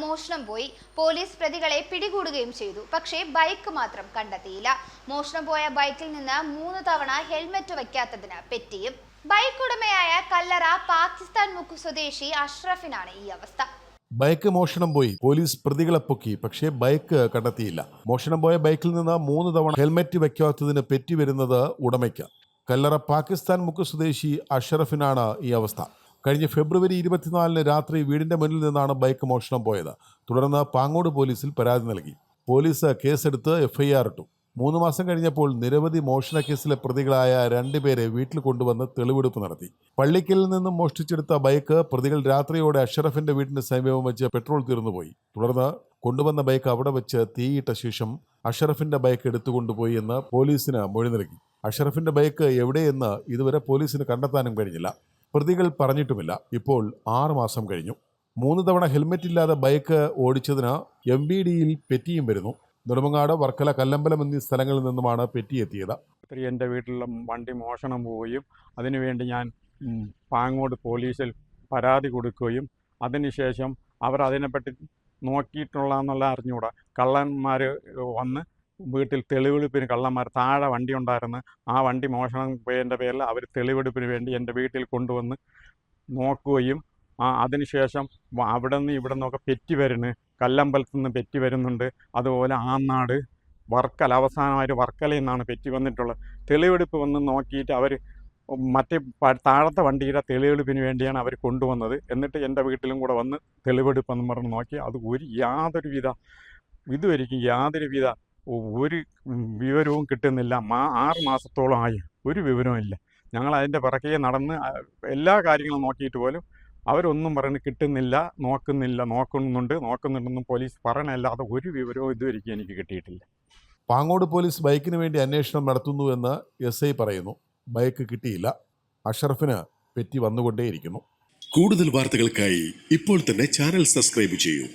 മോഷണം പോയി. പോലീസ് പ്രതികളെ പിടികൂടുകയും ചെയ്തു. പക്ഷേ ബൈക്ക് മാത്രം കണ്ടെത്തിയില്ല. മോഷണം പോയ ബൈക്കിൽ നിന്ന് മൂന്ന് തവണ ഹെൽമെറ്റ് വയ്ക്കാത്തതിന് പെറ്റിയും. ബൈക്ക് ഉടമയായ കല്ലറ പാകിസ്ഥാൻ മുക്കു സ്വദേശി അഷ്റഫിനാണ് ഈ അവസ്ഥ. ബൈക്ക് മോഷണം പോയി. പോലീസ് പ്രതികളെ പൊക്കി. പക്ഷേ ബൈക്ക് കണ്ടെത്തിയില്ല. മോഷണം പോയ ബൈക്കിൽ നിന്ന് മൂന്ന് തവണ ഹെൽമെറ്റ് വയ്ക്കാത്തതിന് പെറ്റി വരുന്നത് ഉടമയ്ക്ക്. കല്ലറ പാകിസ്ഥാൻ മുക്ക് സ്വദേശി അഷറഫിനാണ് ഈ അവസ്ഥ. കഴിഞ്ഞ ഫെബ്രുവരി ഇരുപത്തിനാലിന് രാത്രി വീടിന്റെ മുന്നിൽ നിന്നാണ് ബൈക്ക് മോഷണം പോയത്. തുടർന്ന് പാങ്ങോട് പോലീസിൽ പരാതി നൽകി. പോലീസ് കേസെടുത്ത് എഫ്ഐആർ ഇട്ടു. മൂന്ന് മാസം കഴിഞ്ഞപ്പോൾ നിരവധി മോഷണ കേസിലെ പ്രതികളായ രണ്ടുപേരെ വീട്ടിൽ കൊണ്ടുവന്ന് തെളിവെടുപ്പ് നടത്തി. പള്ളിക്കലിൽ നിന്നും മോഷ്ടിച്ചെടുത്ത ബൈക്ക് പ്രതികൾ രാത്രിയോടെ അഷറഫിന്റെ വീടിന് സമീപം വെച്ച് പെട്രോൾ തീർന്നുപോയി. തുടർന്ന് കൊണ്ടുവന്ന ബൈക്ക് അവിടെ വെച്ച് തീയിട്ട ശേഷം അഷറഫിന്റെ ബൈക്ക് എടുത്തുകൊണ്ടുപോയി എന്ന് പോലീസിന് മൊഴി നൽകി. അഷറഫിന്റെ ബൈക്ക് എവിടെയെന്ന് ഇതുവരെ പോലീസിന് കണ്ടെത്താനും കഴിഞ്ഞില്ല. പ്രതികൾ പറഞ്ഞിട്ടുമില്ല. ഇപ്പോൾ ആറുമാസം കഴിഞ്ഞു. മൂന്ന് തവണ ഹെൽമെറ്റ് ഇല്ലാതെ ബൈക്ക് ഓടിച്ചതിന് എം ബി ഡിയിൽ പെറ്റിയും വരുന്നു. നെടുമങ്ങാട് വർക്കല കല്ലമ്പലം എന്നീ സ്ഥലങ്ങളിൽ നിന്നുമാണ് പെറ്റി എത്തിയത്. ഒത്തിരി എന്റെ വീട്ടിലുള്ള വണ്ടി മോഷണം പോവുകയും അതിനുവേണ്ടി ഞാൻ പാങ്ങോട് പോലീസിൽ പരാതി കൊടുക്കുകയും അതിനുശേഷം അവർ അതിനെപ്പറ്റി നോക്കിയിട്ടുള്ളതെന്നുള്ള അറിഞ്ഞുകൂടാ. കള്ളന്മാർ വന്ന് വീട്ടിൽ തെളിവെടുപ്പിന് കള്ളന്മാർ താഴെ വണ്ടി ഉണ്ടായിരുന്നു. ആ വണ്ടി മോഷണം പോയതിന്റെ പേരിൽ അവർ തെളിവെടുപ്പിന് വേണ്ടി എന്റെ വീട്ടിൽ കൊണ്ടുവന്ന് നോക്കുകയും ആ അതിനുശേഷം അവിടെ നിന്ന് ഇവിടെ നിന്നൊക്കെ പെറ്റി വരുന്നു. കല്ലമ്പലത്തു നിന്ന് പെറ്റി വരുന്നുണ്ട്. അതുപോലെ ആന്നാട് വർക്കല അവസാനമായിട്ട് വർക്കലയിൽ നിന്നാണ് പെറ്റി വന്നിട്ടുള്ളത്. തെളിവെടുപ്പ് വന്ന് നോക്കിയിട്ട് അവർ മറ്റേ താഴത്തെ വണ്ടിയുടെ തെളിവെടുപ്പിന് വേണ്ടിയാണ് അവർ കൊണ്ടുവന്നത്. എന്നിട്ട് എന്റെ വീട്ടിലും കൂടെ വന്ന് തെളിവെടുപ്പെന്ന് പറഞ്ഞ് നോക്കി. അത് ഒരു യാതൊരുവിധ ഇതുവരിക്കും യാതൊരുവിധ ഒരു വിവരവും കിട്ടുന്നില്ല. മാ ആറ് മാസത്തോളമായി ഒരു വിവരവും ഇല്ല. ഞങ്ങൾ അതിന്റെ പിറകെ നടന്ന് എല്ലാ കാര്യങ്ങളും നോക്കിയിട്ട് പോലും അവരൊന്നും പറഞ്ഞ് കിട്ടുന്നില്ല നോക്കുന്നില്ല നോക്കുന്നുണ്ട് നോക്കുന്നുണ്ടെന്നും പോലീസ് പറയണല്ലാതെ ഒരു വിവരവും ഇതുവരെയ്ക്കും എനിക്ക് കിട്ടിയിട്ടില്ല. പാങ്ങോട് പോലീസ് ബൈക്കിന് വേണ്ടി അന്വേഷണം നടത്തുന്നു എന്ന് എസ് ഐ പറയുന്നു. ബൈക്ക് കിട്ടിയില്ല. അഷറഫിന് പെറ്റി വന്നുകൊണ്ടേയിരിക്കുന്നു. കൂടുതൽ വാർത്തകൾക്കായി ഇപ്പോൾ തന്നെ ചാനൽ സബ്സ്ക്രൈബ് ചെയ്യൂ.